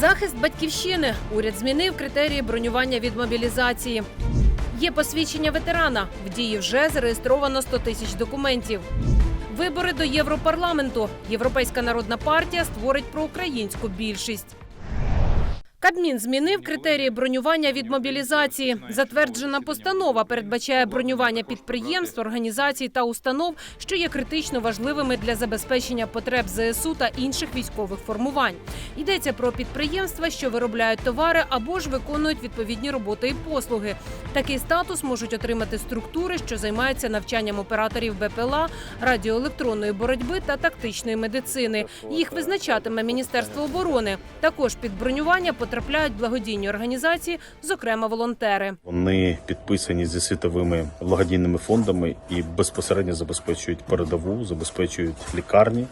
Захист батьківщини. Уряд змінив критерії бронювання від мобілізації. Є посвідчення ветерана. В дії вже зареєстровано 100 тисяч документів. Вибори до Європарламенту. Європейська народна партія створить проукраїнську більшість. Кабмін змінив критерії бронювання від мобілізації. Затверджена постанова передбачає бронювання підприємств, організацій та установ, що є критично важливими для забезпечення потреб ЗСУ та інших військових формувань. Йдеться про підприємства, що виробляють товари або ж виконують відповідні роботи і послуги. Такий статус можуть отримати структури, що займаються навчанням операторів БПЛА, радіоелектронної боротьби та тактичної медицини. Їх визначатиме Міністерство оборони. Також під бронювання потрапляють благодійні організації, зокрема волонтери. Вони підписані зі світовими благодійними фондами і безпосередньо забезпечують передову, забезпечують лікарні,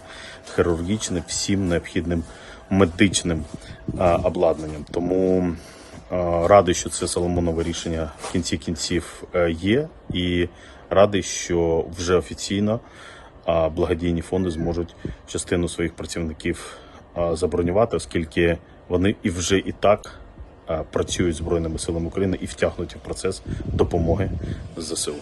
хірургічне всім необхідним медичним обладнанням. Тому радий, що це Соломонове рішення в кінці кінців е, є, і радий, що вже офіційно благодійні фонди зможуть частину своїх працівників забронювати, оскільки вони і вже і так е, працюють збройними силами України і втягнуті в процес допомоги ЗСУ.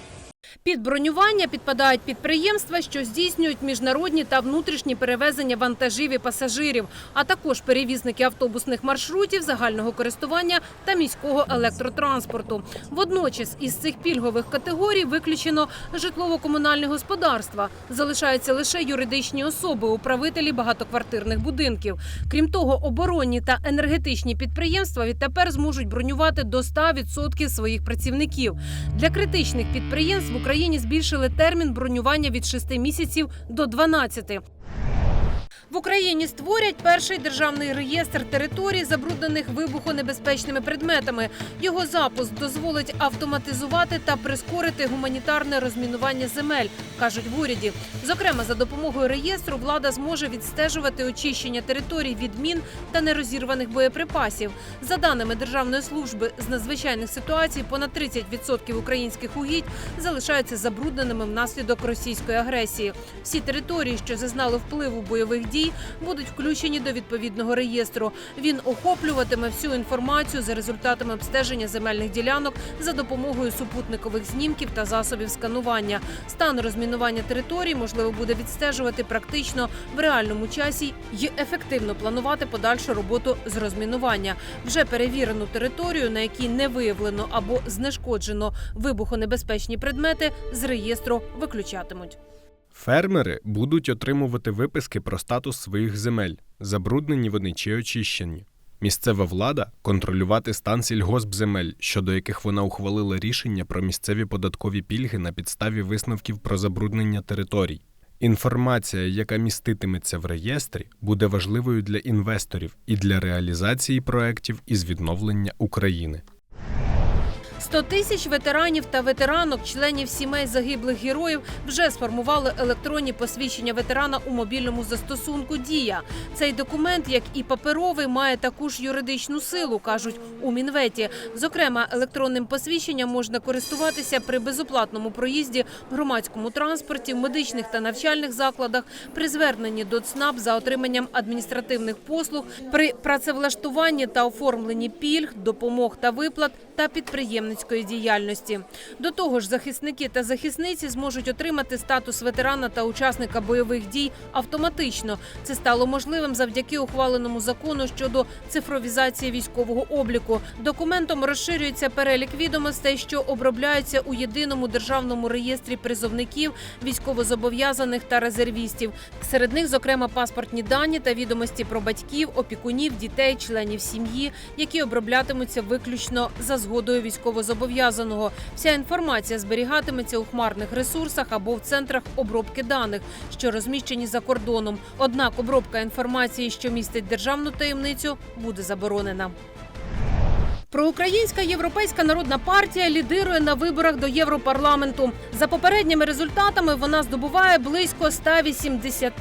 Під бронювання підпадають підприємства, що здійснюють міжнародні та внутрішні перевезення вантажів і пасажирів, а також перевізники автобусних маршрутів загального користування та міського електротранспорту. Водночас із цих пільгових категорій виключено житлово-комунальне господарства. Залишаються лише юридичні особи, управителі багатоквартирних будинків. Крім того, оборонні та енергетичні підприємства відтепер зможуть бронювати до 100% своїх працівників. Для критичних підприємств в Україні збільшили термін бронювання від 6 місяців до 12. В Україні створять перший державний реєстр територій, забруднених вибухонебезпечними предметами. Його запуск дозволить автоматизувати та прискорити гуманітарне розмінування земель, кажуть в уряді. Зокрема, за допомогою реєстру влада зможе відстежувати очищення територій від мін та нерозірваних боєприпасів. За даними Державної служби з надзвичайних ситуацій, понад 30% українських угідь залишаються забрудненими внаслідок російської агресії. Всі території, що зазнали впливу бойових дій, будуть включені до відповідного реєстру. Він охоплюватиме всю інформацію за результатами обстеження земельних ділянок за допомогою супутникових знімків та засобів сканування. Стан розмінування територій можливо буде відстежувати практично в реальному часі і ефективно планувати подальшу роботу з розмінування. Вже перевірену територію, на якій не виявлено або знешкоджено вибухонебезпечні предмети, з реєстру виключатимуть. Фермери будуть отримувати виписки про статус своїх земель, забруднені вони чи очищені. Місцева влада контролювати стан сільгоспземель, щодо яких вона ухвалила рішення про місцеві податкові пільги на підставі висновків про забруднення територій. Інформація, яка міститиметься в реєстрі, буде важливою для інвесторів і для реалізації проєктів із відновлення України. 100 тисяч ветеранів та ветеранок, членів сімей загиблих героїв, вже сформували електронні посвідчення ветерана у мобільному застосунку Дія. Цей документ, як і паперовий, має таку ж юридичну силу, кажуть у Мінветі. Зокрема, електронним посвідченням можна користуватися при безоплатному проїзді в громадському транспорті, в медичних та навчальних закладах, при зверненні до ЦНАП за отриманням адміністративних послуг, при працевлаштуванні та оформленні пільг, допомог та виплат та підприємницької діяльності. До того ж, захисники та захисниці зможуть отримати статус ветерана та учасника бойових дій автоматично. Це стало можливим завдяки ухваленому закону щодо цифровізації військового обліку. Документом розширюється перелік відомостей, що обробляються у єдиному державному реєстрі призовників, військовозобов'язаних та резервістів. Серед них, зокрема, паспортні дані та відомості про батьків, опікунів, дітей, членів сім'ї, які оброблятимуться виключно за згодою військовозобов'язаного. Вся інформація зберігатиметься у хмарних ресурсах або в центрах обробки даних, що розміщені за кордоном. Однак обробка інформації, що містить державну таємницю, буде заборонена. Проукраїнська європейська народна партія лідирує на виборах до Європарламенту. За попередніми результатами вона здобуває близько 180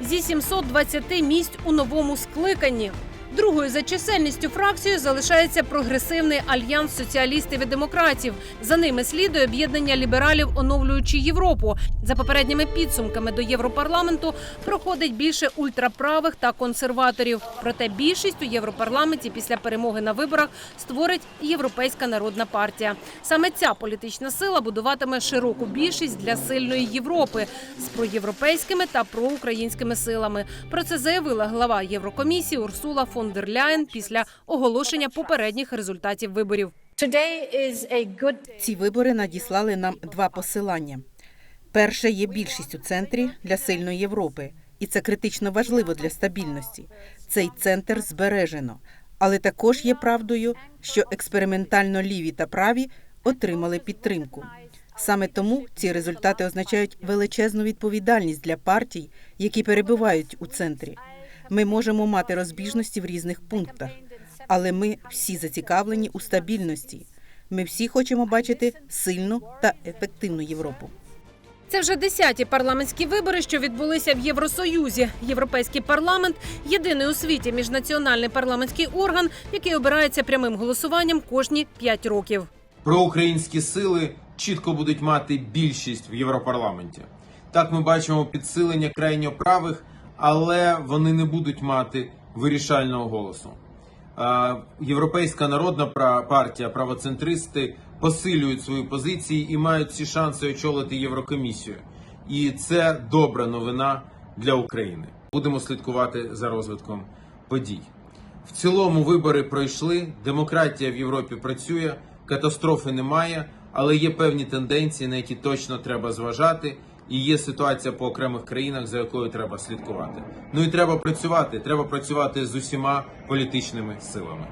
зі 720 місць у новому скликанні. Другою за чисельністю фракцією залишається прогресивний альянс соціалістів і демократів. За ними слідує об'єднання лібералів, оновлюючи Європу. За попередніми підсумками до Європарламенту проходить більше ультраправих та консерваторів. Проте більшість у Європарламенті після перемоги на виборах створить Європейська народна партія. Саме ця політична сила будуватиме широку більшість для сильної Європи з проєвропейськими та проукраїнськими силами. Про це заявила глава Єврокомісії Урсула фон дер Ляєн після оголошення попередніх результатів виборів. Ці вибори надіслали нам два посилання. Перше є більшість у центрі для сильної Європи, і це критично важливо для стабільності. Цей центр збережено, але також є правдою, що експериментально ліві та праві отримали підтримку. Саме тому ці результати означають величезну відповідальність для партій, які перебувають у центрі. Ми можемо мати розбіжності в різних пунктах, але ми всі зацікавлені у стабільності. Ми всі хочемо бачити сильну та ефективну Європу. Це вже десяті парламентські вибори, що відбулися в Євросоюзі. Європейський парламент єдиний у світі міжнаціональний парламентський орган, який обирається прямим голосуванням кожні п'ять років. проукраїнські сили чітко будуть мати більшість в Європарламенті. Так ми бачимо підсилення крайньо правих, але вони не будуть мати вирішального голосу. Європейська народна партія, правоцентристи посилюють свої позиції і мають всі шанси очолити Єврокомісію. І це добра новина для України. Будемо слідкувати за розвитком подій. В цілому вибори пройшли, демократія в Європі працює, катастрофи немає, але є певні тенденції, на які точно треба зважати. І є ситуація по окремих країнах, за якою треба слідкувати. Ну і треба працювати. Треба працювати з усіма політичними силами.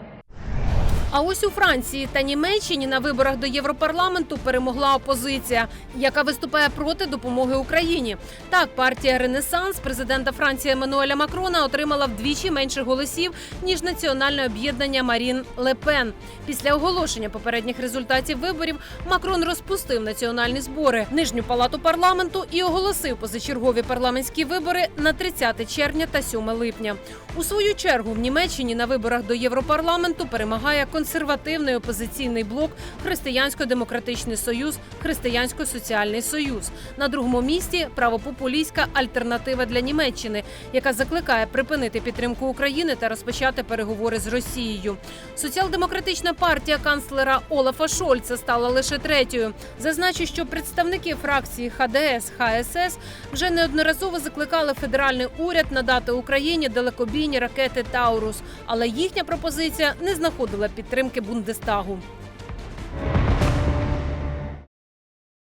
А ось у Франції та Німеччині на виборах до Європарламенту перемогла опозиція, яка виступає проти допомоги Україні. Так, партія Ренесанс президента Франції Еммануеля Макрона отримала вдвічі менше голосів ніж національне об'єднання Марін Лепен. Після оголошення попередніх результатів виборів Макрон розпустив національні збори, нижню палату парламенту і оголосив позачергові парламентські вибори на 30 червня та 7 липня. У свою чергу в Німеччині на виборах до Європарламенту перемагає консервативний опозиційний блок Християнсько-демократичний союз, Християнсько-соціальний союз. На другому місці правопопулістська альтернатива для Німеччини, яка закликає припинити підтримку України та розпочати переговори з Росією. Соціал-демократична партія канцлера Олафа Шольца стала лише третьою. Зазначу, що представники фракції ХДС ХСС вже неодноразово закликали федеральний уряд надати Україні далекобійні ракети Таурус, але їхня пропозиція не знаходила підтримки Бундестагу.